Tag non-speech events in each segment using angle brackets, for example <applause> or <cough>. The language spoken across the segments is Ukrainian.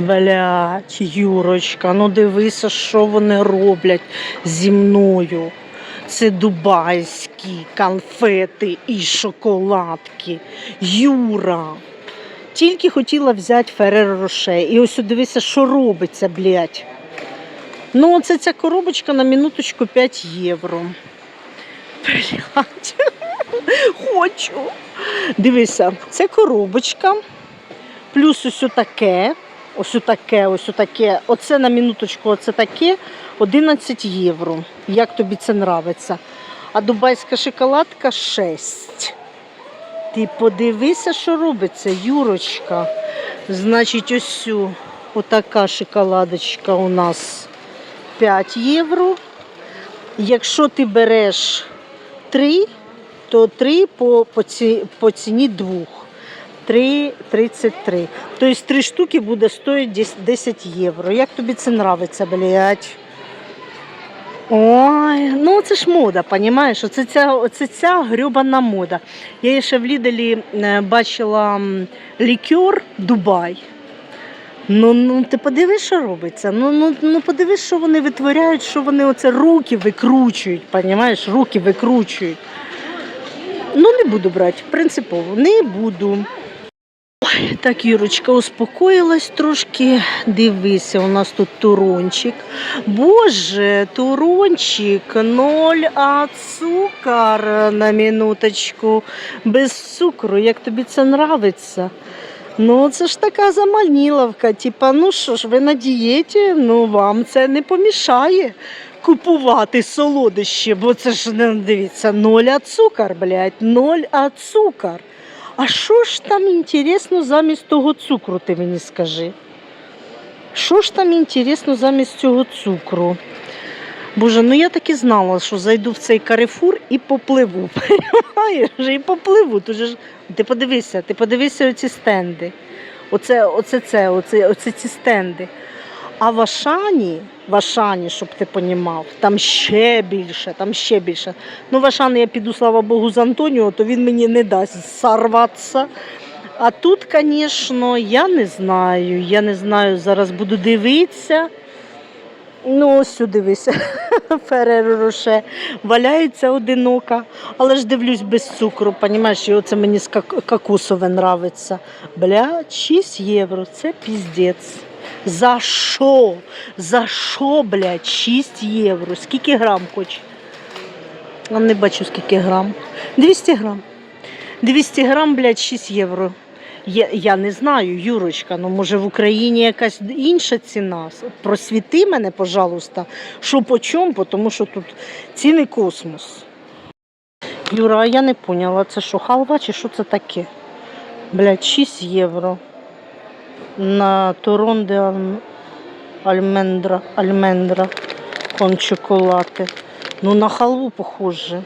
Блять, Юрочка, ну дивися, що вони роблять зі мною. Це дубайські конфети і шоколадки. Юра. Тільки хотіла взяти Ферреро Роше. І ось дивися, що робиться, блядь. Ну, оце ця коробочка на минуточку 5 євро. Блядь. <laughs> Хочу. Дивися, це коробочка. Плюс ось таке. Ось таке, ось таке. Оце на минуточку, оце таке 11 євро. Як тобі це нравиться? А дубайська шоколадка 6. Ти подивися, що робиться, Юрочка. Значить, ось отака шоколадочка у нас 5 євро. Якщо ти береш 3, то 3 по, по, ці, по ціні 2. 3,33. Тобто 3 штуки буде стоїти 10 євро. Як тобі це нравиться, блядь? Ой, ну це ж мода, понімаєш? Оце ця, оце ця грьобана мода. Я ще в Ліделі е, бачила лікер Дубай. Ну, ну ти подивись, що робиться. Ну, ну, ну подивись, що вони витворяють, що вони оце руки викручують, понімаєш? Руки викручують. Ну, не буду брати, принципово, не буду. Так, Юрочка, успокоїлась трошки. Дивися, у нас тут турончик. Боже, турончик, ноль, а цукор на минуточку. Без цукру, як тобі це нравиться? Ну, це ж така заманіловка. Типа, ну що ж, ви на дієті, ну вам це не помішає купувати солодощі, бо це ж не дивіться, ноль а цукор, блядь, ноль а цукор. А що ж там інтересно замість того цукру, ти мені скажи? Що ж там інтересно замість цього цукру? Боже, ну я так і знала, що зайду в цей карифур і попливу. <laughs> І попливу. Ж... Ти подивися, ти подивися оці стенди. Оце, оце, це, оце, оце ці стенди. А в Ашані, в Ашані, щоб ти понімав, там ще більше, там ще більше. Ну, в Ашані я піду, слава Богу, з Антоніо, то він мені не дасть сорватися. А тут, звісно, я не знаю. Я не знаю, зараз буду дивитися. Ну, ось дивися, <laughs> Фереро Роше валяється одинока, але ж дивлюсь без цукру, понімаєш, і оце мені з кокосове нравиться. Бля, 6 євро, це піздець. За що? За що, блядь, 6 євро? Скільки грам хоч? Я не бачу, скільки грам. 200 грам. 200 грам, блядь, 6 євро. Я, я не знаю, Юрочка, ну може в Україні якась інша ціна. Просвіти мене, пожалуйста, що по чому, тому що тут ціни космос. Юра, а я не поняла, це що, халва чи що це таке? Блядь, 6 євро. На Турон де Альмендра, Альмендра кон. Ну на халву похоже.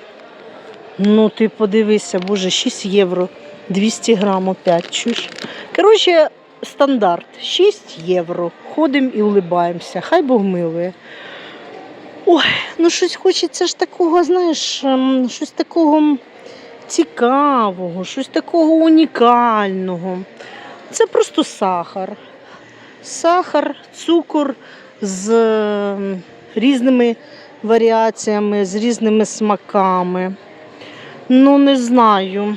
Ну ти подивися, боже, 6 євро. 200 грам опять, чуєш? Коротше, стандарт 6 євро. Ходимо і улибаємося. Хай Бог милує. Ой, ну щось хочеться ж такого, знаєш, ем, щось такого цікавого, щось такого унікального. Це просто сахар. Сахар, цукор з ем, різними варіаціями, з різними смаками. Ну, не знаю.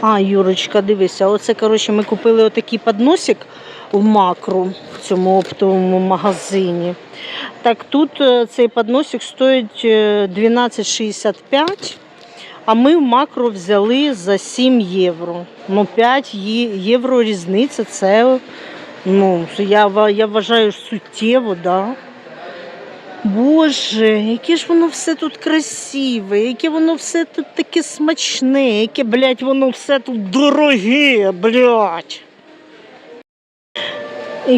А, Юрочка, дивися, оце, коротше, ми купили отакий подносик в макру в цьому оптовому магазині. Так тут е, цей подносик стоїть е, 12,65, а ми в макро взяли за 7 євро. Ну, 5 євро різниця, це, ну, я, я вважаю суттєво, да. Боже, яке ж воно все тут красиве, яке воно все тут таке смачне, яке, блядь, воно все тут дороге, блядь.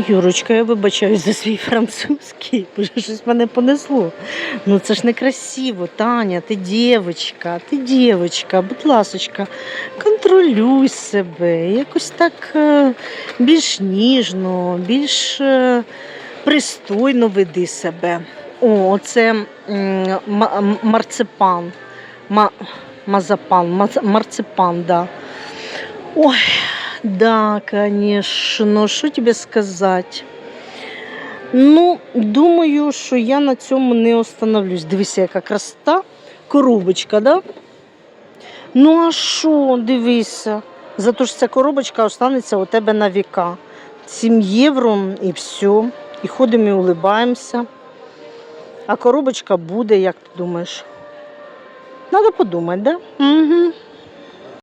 Юрочка, я вибачаюсь за свій французький, боже, щось мене понесло. Ну це ж не красиво, Таня, ти дівчинка, ти дівчинка, будь ласочка, контролюй себе, якось так е, більш ніжно, більш е, пристойно веди себе. О, це марципан. Мазапан, марципан, да. Ой, Да, конечно. Що тобі сказати? Ну, думаю, що я на цьому не остановлюсь. Дивися, яка красота. Коробочка, да? Ну, а що, дивися. Зато ж ця коробочка останеться у тебе на віка. 7 євро і все. І ходимо і улибаємося. А коробочка буде, як ти думаєш? Надо подумати, да? Угу.